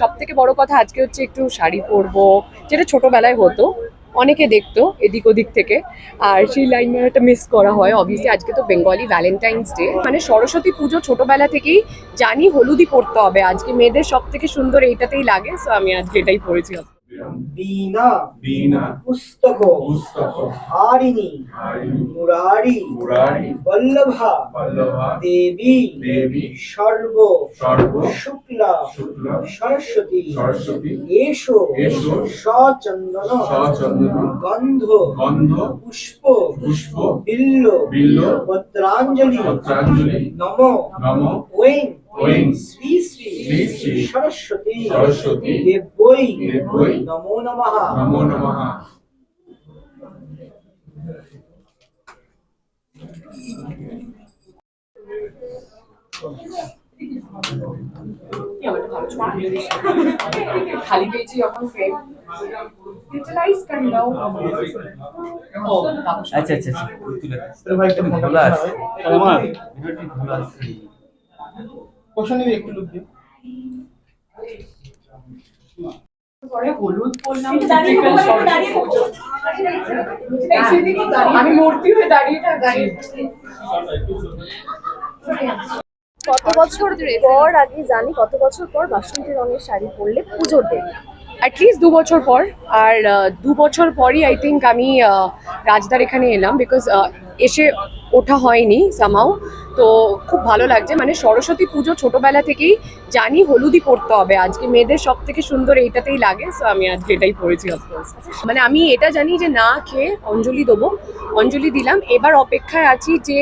সব থেকে বড় কথা আজকে হচ্ছে একটু শাড়ি পরবো, যেটা ছোটবেলায় হতো, অনেকে দেখতো এদিক ওদিক থেকে, আর সেই লাইন একটা মিস করা হয় অবভিয়াসলি আজকে তো বেঙ্গলি ভ্যালেন্টাইন্স ডে মানে সরস্বতী পুজো ছোটবেলা থেকেই জানি হলুদি পড়তে হবে, আজকে মেয়েদের সব থেকে সুন্দর এইটাতেই লাগে সো আমি আজকে এটাই পরেছি। বীণা বীণা পুস্তক পুস্তক হারিণী হারিণী মুরারি মুরারি বল্লভা বল্লভা দেবী দেবী সর্ব সর্ব শুক্লা শুক্লা সরস্বতী সরস্বতী এসো এসো সচন্দন সচন্দন গন্ধ গন্ধ পুষ্প পুষ্প বিল্ল বিল্ল পত্রাঞ্জলি পত্রাঞ্জলি নম নম ওং ওং শ্রী শ্রী শ্রী শ্রী সরস্বতী সরস্বতী দেবৈ দেবৈ নমো নমঃ। নমো নমঃ। খালি পেয়েছি যখন ফ্রেম ইউটিলাইজ করে দাও আচ্ছা আচ্ছা আচ্ছা। ভাই একটু ভালো আছে। আমার ভিডিওটি ভালো আছে। কোশ্চেন একটু লুক দিও পরে হলুদ পরলাম থাকো, থাকো। আমি মূর্তি হয়ে দাঁড়িয়ে থাকছি কত বছর পর আগে জানি কত বছর পর বাসন্তী রঙের শাড়ি পরলে পুজোর দিন? অ্যাটলিস্ট দু বছর পর। আর দু বছর পরই আই থিঙ্ক আমি রাজদার এখানে এলাম বিকজ এসে ওঠা হয়নি সামাও তো খুব ভালো লাগছে। মানে সরস্বতী পুজো ছোটবেলা থেকেই জানি হলুদই পরতে হবে। আজকে মেয়েদের সব থেকে সুন্দর এইটাতেই লাগে সো আমি আজকে এটাই পরেছি অফকোর্স মানে আমি এটা জানি যে না খেয়ে অঞ্জলি দেবো অঞ্জলি দিলাম। এবার অপেক্ষায় আছি যে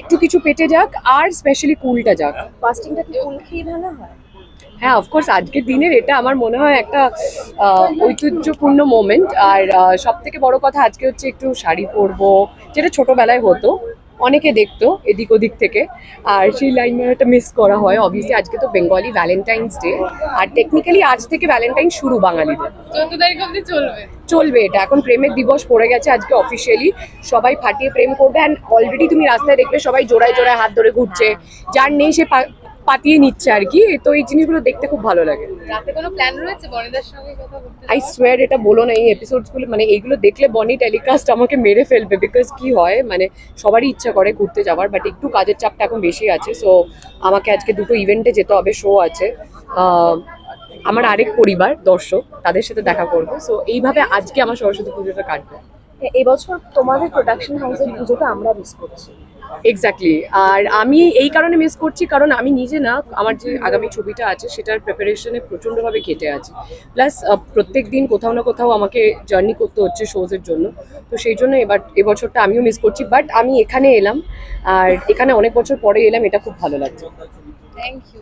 একটু কিছু পেটে যাক আর স্পেশালি কুলটা যাক। ফাস্টিংটা কি ফুল খেয়ে ভালো হয়? হ্যাঁ অফকোর্স আজকের দিনের এটা আমার মনে হয় একটা আহ, ঐতিহ্যপূর্ণ মোমেন্ট আর সব থেকে বড় কথা আজকে হচ্ছে একটু শাড়ি পরবো যেটা ছোটবেলায় হতো। অনেকে দেখতো এদিক ওদিক থেকে। আর সেই লাইন মারাটা মিস করা হয় অবভিয়াসলি আজকে তো বেঙ্গলি ভ্যালেন্টাইন্স ডে আর টেকনিক্যালি আজ থেকে ভ্যালেন্টাইন শুরু বাঙালিদের। চোদ্দ তারিখ অব্দি চলবে। চলবে এটা। এখন প্রেমের দিবস পড়ে গেছে আজকে অফিসিয়ালি সবাই ফাটিয়ে প্রেম করবে। অ্যান্ড অলরেডি তুমি রাস্তায় দেখবে সবাই জোড়ায় জোড়ায় হাত ধরে ঘুরছে। যার নেই সে পা- পাতিয়ে নিচ্ছে আর কি। তো এই জিনিসগুলো দেখতে খুব ভালো লাগে। রাতে কোনো প্ল্যান রয়েছে? বনিদার সঙ্গে কথা বলতে আই সোয়ার এটা বলো না এই এপিসোডসগুলো মানে এইগুলো দেখলে বনি টেলিকাস্ট আমাকে মেরে ফেলবে বিকজ কি হয় মানে সবারই ইচ্ছা করে ঘুরতে যাওয়ার বাট একটু কাজের চাপটা এখন বেশি আছে সো আমাকে আজকে দুটো ইভেন্টে যেতে হবে শো আছে। আহ, আমার আরেক পরিবার দর্শক তাদের সাথে দেখা করব সো এইভাবে আজকে আমার সরস্বতী পুজোটা কাটবে। এ- এবছর তোমাদের প্রোডাকশন হাউসের পুজোটা আমরা মিস করছি। এক্স্যাক্টলি আর আমি এই কারণে মিস করছি, কারণ আমি নিজে না, আমার যে আগামী ছবিটা আছে, সেটার প্রিপারেশনে প্রচণ্ডভাবে কেটে আছি। প্লাস প্রত্যেক দিন কোথাও না কোথাও আমাকে জার্নি করতে হচ্ছে শোজের জন্য। তো সেই জন্য এবার এবছরটা আমিও মিস করছি। বাট আমি এখানে এলাম, আর এখানে অনেক বছর পরে এলাম, এটা খুব ভালো লাগছে। Thank you